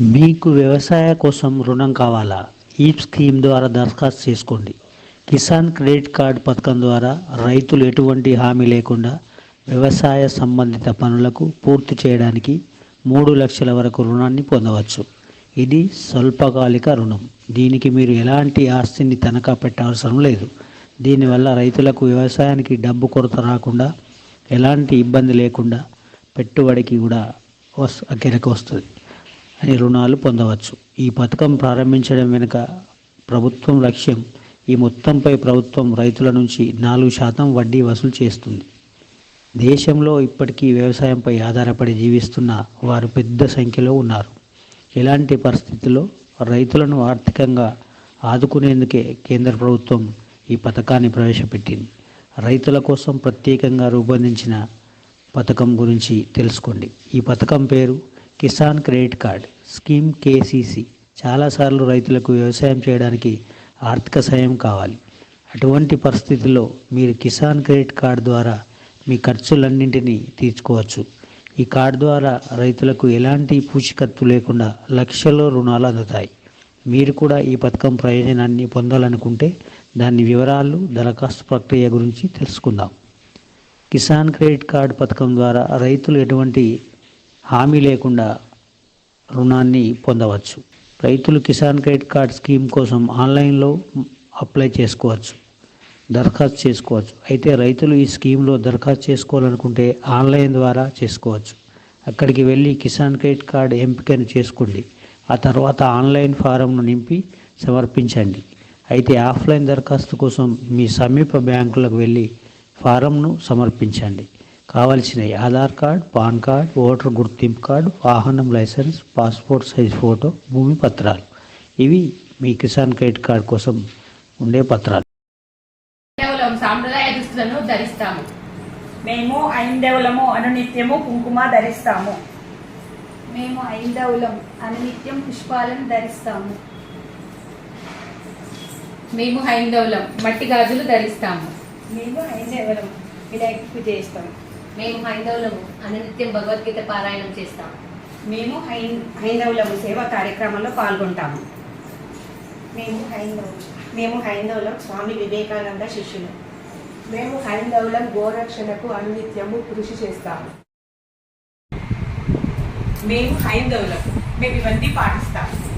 మీకు వ్యవసాయ కోసం రుణం కావాలా? ఈ స్కీమ్ ద్వారా దరఖాస్తు చేసుకోండి. కిసాన్ క్రెడిట్ కార్డ్ పథకం ద్వారా రైతులు ఎటువంటి హామీ లేకుండా వ్యవసాయ సంబంధిత పనులకు పూర్తి చేయడానికి మూడు లక్షల వరకు రుణాన్ని పొందవచ్చు. ఇది స్వల్పకాలిక రుణం. దీనికి మీరు ఎలాంటి ఆస్తిని తనఖా పెట్టవసరం లేదు. దీనివల్ల రైతులకు వ్యవసాయానికి డబ్బు కొరత రాకుండా ఎలాంటి ఇబ్బంది లేకుండా పెట్టుబడికి కూడా వస్ అక్కడికి వస్తుంది. రుణాలు పొందవచ్చు. ఈ పథకం ప్రారంభించడం వెనుక ప్రభుత్వం లక్ష్యం ఈ మొత్తంపై ప్రభుత్వం రైతుల నుంచి నాలుగు శాతం వడ్డీ వసూలు చేస్తుంది. దేశంలో ఇప్పటికీ వ్యవసాయంపై ఆధారపడి జీవిస్తున్న వారు పెద్ద సంఖ్యలో ఉన్నారు. ఇలాంటి పరిస్థితుల్లో రైతులను ఆర్థికంగా ఆదుకునేందుకే కేంద్ర ప్రభుత్వం ఈ పథకాన్ని ప్రవేశపెట్టింది. రైతుల కోసం ప్రత్యేకంగా రూపొందించిన పథకం గురించి తెలుసుకోండి. ఈ పథకం పేరు Kisan credit card. Scheme KCC. చాలాసార్లు రైతులకు వ్యవసాయం చేయడానికి ఆర్థిక సాయం కావాలి. అటువంటి పరిస్థితుల్లో మీరు కిసాన్ క్రెడిట్ కార్డు ద్వారా మీ ఖర్చులన్నింటినీ తీర్చుకోవచ్చు. ఈ కార్డు ద్వారా రైతులకు ఎలాంటి పూచికత్తు లేకుండా లక్షల్లో రుణాలు అందుతాయి. మీరు కూడా ఈ పథకం ప్రయోజనాన్ని పొందాలనుకుంటే దాని వివరాలు దరఖాస్తు ప్రక్రియ గురించి తెలుసుకుందాం. కిసాన్ క్రెడిట్ కార్డ్ పథకం ద్వారా రైతులు ఎటువంటి హామీ లేకుండా రుణాన్ని పొందవచ్చు. రైతులు కిసాన్ క్రెడిట్ కార్డ్ స్కీమ్ కోసం ఆన్లైన్లో అప్లై చేసుకోవచ్చు దరఖాస్తు చేసుకోవచ్చు. అయితే రైతులు ఈ స్కీమ్లో దరఖాస్తు చేసుకోవాలనుకుంటే ఆన్లైన్ ద్వారా చేసుకోవచ్చు. అక్కడికి వెళ్ళి కిసాన్ క్రెడిట్ కార్డ్ ఎంపికను చేసుకోండి. ఆ తర్వాత ఆన్లైన్ ఫారంను నింపి సమర్పించండి. అయితే ఆఫ్లైన్ దరఖాస్తు కోసం మీ సమీప బ్యాంకులకు వెళ్ళి ఫారంను సమర్పించండి. కావలసినవి. Aadhaar card PAN card voter గుర్తింపు కార్డు వాహనం లైసెన్స్ పాస్పోర్ట్ సైజ్ ఫోటో భూమి పత్రాలు. ఇవి మీ కిసాన్ క్రెడిట్ కార్డ్ కోసం ఉండే పత్రాలు. కేవలం సాంప్రదాయ దుస్తులను ధరిస్తాము. మేము ఐందవులము అనునిత్యము కుంకుమ ధరిస్తాము. మేము ఐదవులం అనునిత్యం పుష్పాలను ధరిస్తాము. మేము హైందవులం మట్టి గాజులు ధరిస్తాము. మేము ఐందవులం వినాయక పూజ చేస్తాం మేము హైందవులము అనునిత్యం భగవద్గీత పారాయణం చేస్తాం. మేము హై హైందవులము సేవా కార్యక్రమంలో పాల్గొంటాము. మేము హైందవులం మేము హైందవులం స్వామి వివేకానంద శిష్యులు. మేము హైందవులం గోరక్షణకు అనునిత్యము కృషి చేస్తాము. మేము హైందవులం. మేము ఇవన్నీ పాటిస్తాము.